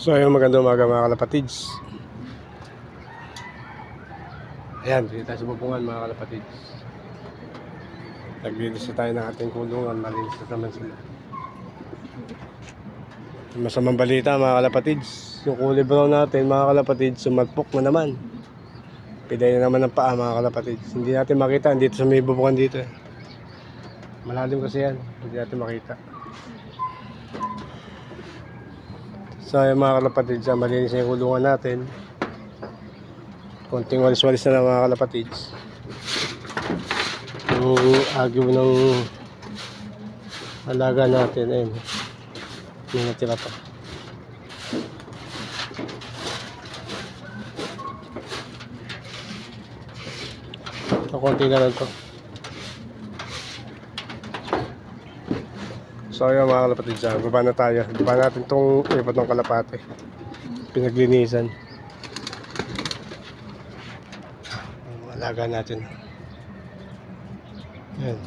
So ayun magandang umaga mga kalapatids. Ayan, dito tayo sa bubungan mga kalapatids. Naglinis na tayo ng ating kulungan, malinis na naman sila. Masamang balita mga kalapatids. Yung kulay brown natin mga kalapatids, sumalpok na naman. Piday na naman ng paa mga kalapatids. Hindi natin makita, dito sa may bubungan dito eh. Malalim kasi yan, hindi natin makita So yung mga kalapatids, ah, malinis na yung kulungan natin. Konting walis-walis na lang mga kalapatids. Yung agyo ng alaga natin, ayun. May natira pa. So, konti na lang to. So ayun mga kalapatid dyan, baba na tayo. Baba natin itong iba tong kalapate. Pinaglinisan. Alaga natin. Yan.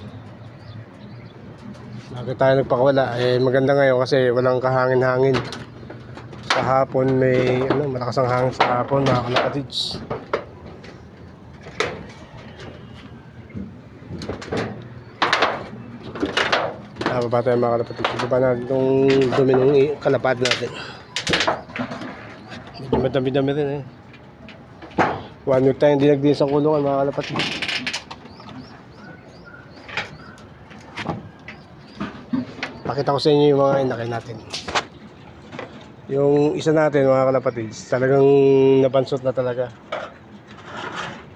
Bakit tayo nagpakawala? Eh maganda ngayon kasi walang kahangin-hangin. Sa hapon may ano, malakas ang hangin sa hapon mga kalapatids. Ah, baba tayo mga kalapatid. Baba natin itong dumi ng kalapad natin. Medyo madami-dami rin eh. One week tayong dinagdinis ang kulungan mga kalapatid. Pakita ko sa inyo yung mga inakay natin. Yung isa natin mga kalapatid, talagang nabansot na talaga.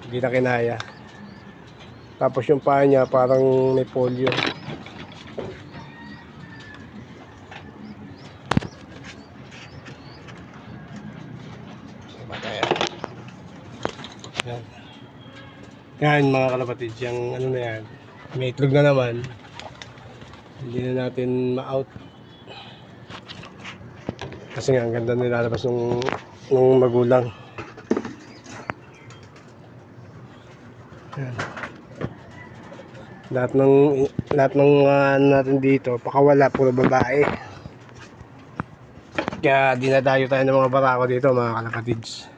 Hindi na kinaya. Tapos yung paa niya parang may polio. Yan. Mga kalapatid, yung ano na yan. May itlog na naman. Hindi na natin ma-out. Kasi nga, ang ganda nilalabas ng, ng magulang. Yan. Lahat ng lahat ng ano natin dito, pakawala puro babae. Kaya dinadayo tayo ng mga barako dito mga kalapatids.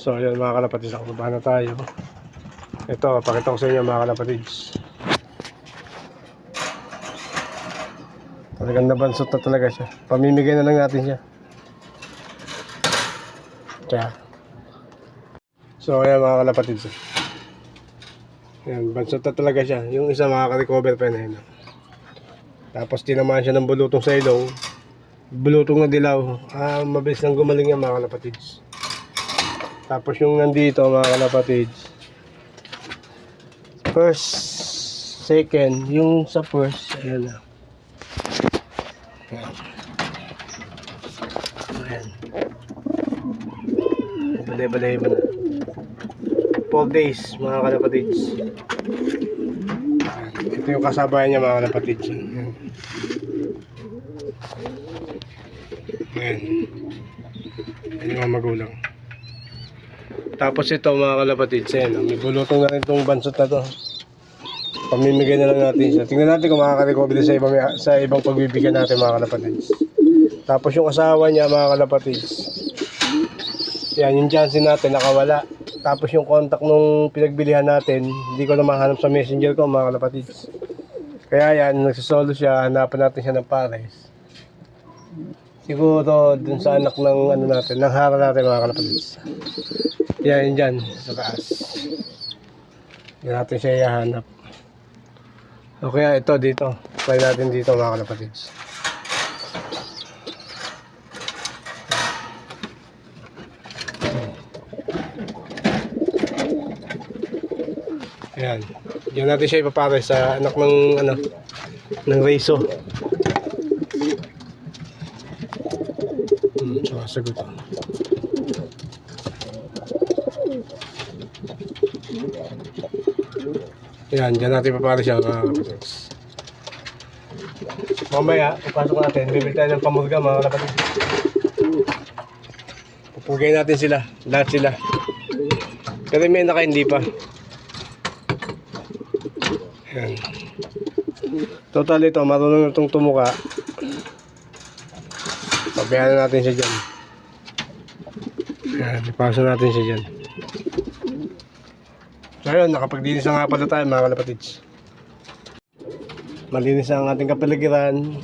So yun mga kalapatids, ako na tayo. Ito, pakita ko sa inyo mga kalapatids. Talagang nabansot na talaga siya. Pamimigay na lang natin siya. Kaya. So ayan mga kalapatids. Yan, bansot na talaga siya. Yung isa makaka-recover pa na yun. Tapos tinamaan siya ng bulutong sa ilong. Bulutong na dilaw. Ah, mabilis nang gumaling yan mga kalapatids. Tapos yung nandito mga kalapatids. First, second, yung sa first, ayan na. Ayan. Ayan. Balay-balay mo na. 4 days mga kalapatids. Ito yung kasabayan niya mga kalapatids. Ayan. Ayan. Ayan yung mga magulang. Tapos ito mga kalapatids, ayan, may bulutong na rin itong bansot na to. Pamimigay na lang natin siya. Tingnan natin kung makaka-recover sa ibang, sa ibang pagbibigyan natin mga kalapatids. Tapos yung asawa niya mga kalapatids. Yan, yung Johnson natin nakawala. Tapos yung contact nung pinagbilihan natin, hindi ko na mahanap sa messenger ko mga kalapatids. Kaya yan, nagsisolo siya, hanapan natin siya ng pares. Siguro dun sa anak ng ano natin, ng hara natin mga kalapatids. Yan, dyan, sa taas. Yan natin siya ihahanap. O kaya ito dito. Try natin dito mga kalapatids. Ayan. Diyan natin siya ipapare sa anak ng ano ng reso. Hmm, sumasagot. Ayan, diyan natin ipapare siya mga kapatids. Mamaya, ipasok natin, bibili tayo ng pamulga mga kapatids. Pupugay natin sila, lahat sila. Pero may naka hindi pa. Yan. Total ito, marunong na itong tumuka. Pabayaan na natin siya dyan. Yan, ipasa natin siya dyan. So yun, nakapagdinis na nga pala tayo mga kalapatids. Malinis na ang ating kapaligiran.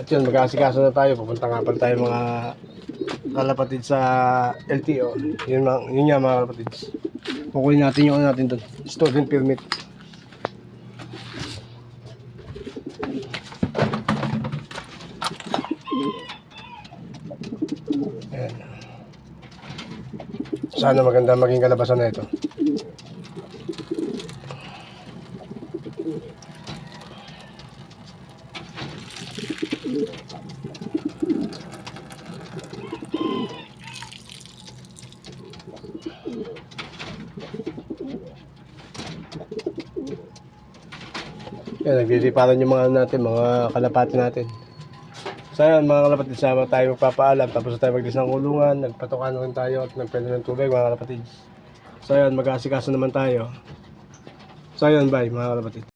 At yun, mag-aasikaso na tayo. Pupunta nga pala tayo mga kalapatids sa LTO. Yun, yun nga mga kalapatids. Kukunin natin yung ano natin doon. Student permit. Sana maganda maging kalabasan na ito. Yan, nagliliparan yung mga natin, mga kalapati natin. So yan, mga kalapatid, sama tayo magpapaalam. Tapos tayo magdis ng kulungan, nagpatukan rin tayo at nagpwede ng tubig, mga kalapatid. So yan, mag-aasikaso naman tayo. So yan, bye, mga kalapatid.